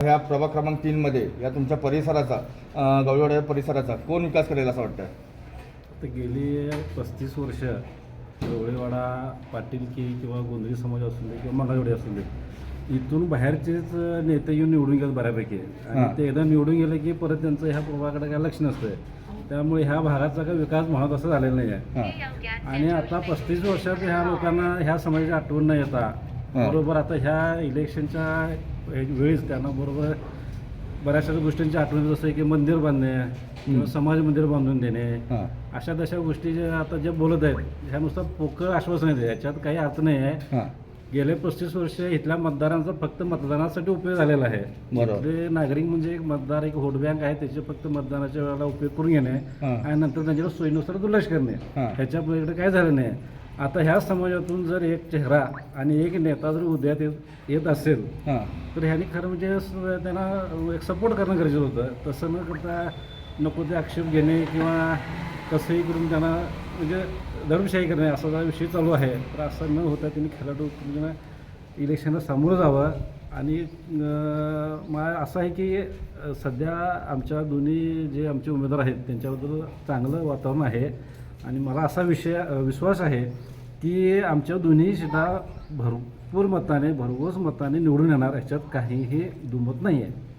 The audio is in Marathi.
ह्या प्रभाग क्रमांक तीनमध्ये या तुमच्या परिसराचा अं, गवळीवाडा परिसराचा कोण विकास करेल असं वाटतं तर गेली पस्तीस वर्ष गवळेवाडा पाटील की किंवा गोंधळी समाज असू दे किंवा मंगळवेडी असू दे इथून बाहेरचेच नेते येऊन निवडून गेले बऱ्यापैकी. आणि ते एकदा निवडून गेले की परत त्यांचं ह्या प्रभागाकडे काय लक्ष नसतं त्यामुळे ह्या भागाचा काही विकास महत्त्वाचा झालेला नाही आहे आणि आता पस्तीस वर्षात ह्या लोकांना ह्या समाजाची आठवण न येता. बरोबर आता ह्या इलेक्शनच्या वेळेस त्यांना बरोबर बऱ्याचशा गोष्टींची आठवण जसं की मंदिर बांधणे किंवा समाज मंदिर बांधून देणे अशा तशा गोष्टी ज्या आता जे बोलत आहेत ह्या नुसतं पोकळ आश्वासन आहे याच्यात काही अर्थ नाही आहे. गेले पस्तीस वर्ष इथल्या मतदारांचा फक्त मतदानासाठी उपयोग झालेला आहे. इथले नागरिक म्हणजे एक मतदार एक व्होट बँक आहे त्याचे फक्त मतदानाच्या वेळेला उपयोग करून घेणे. आणि नंतर त्यांच्याकडे सोयीनुसार दुर्लक्ष करणे. ह्याच्या पलीकडे काय झालं नाही. आता ह्या समाजातून जर एक चेहरा आणि एक नेता जर उद्यात येत येत असेल हां. तर ह्याने खरं म्हणजे स- त्यांना एक सपोर्ट करणं गरजेचं होतं. तसं न करता नको ते आक्षेप घेणे किंवा कसंही करून त्यांना म्हणजे दडपशाही करणे असा जो विषय चालू आहे. तर असं न होता त्यांनी खेळाडू म्हणजे इलेक्शनला सामोरं जावं. आणि अं, मा असं आहे की अं, सध्या आमच्या दोन्ही जे आमचे उमेदवार आहेत त्यांच्याबद्दल चांगलं वातावरण आहे. आणि मला असा विषय अं, विश्वास आहे की आमच्या दोन्ही सुद्धा भरपूर मताने भरघोस मताने निवडून येणार ह्याच्यात काहीही दुमत नाही आहे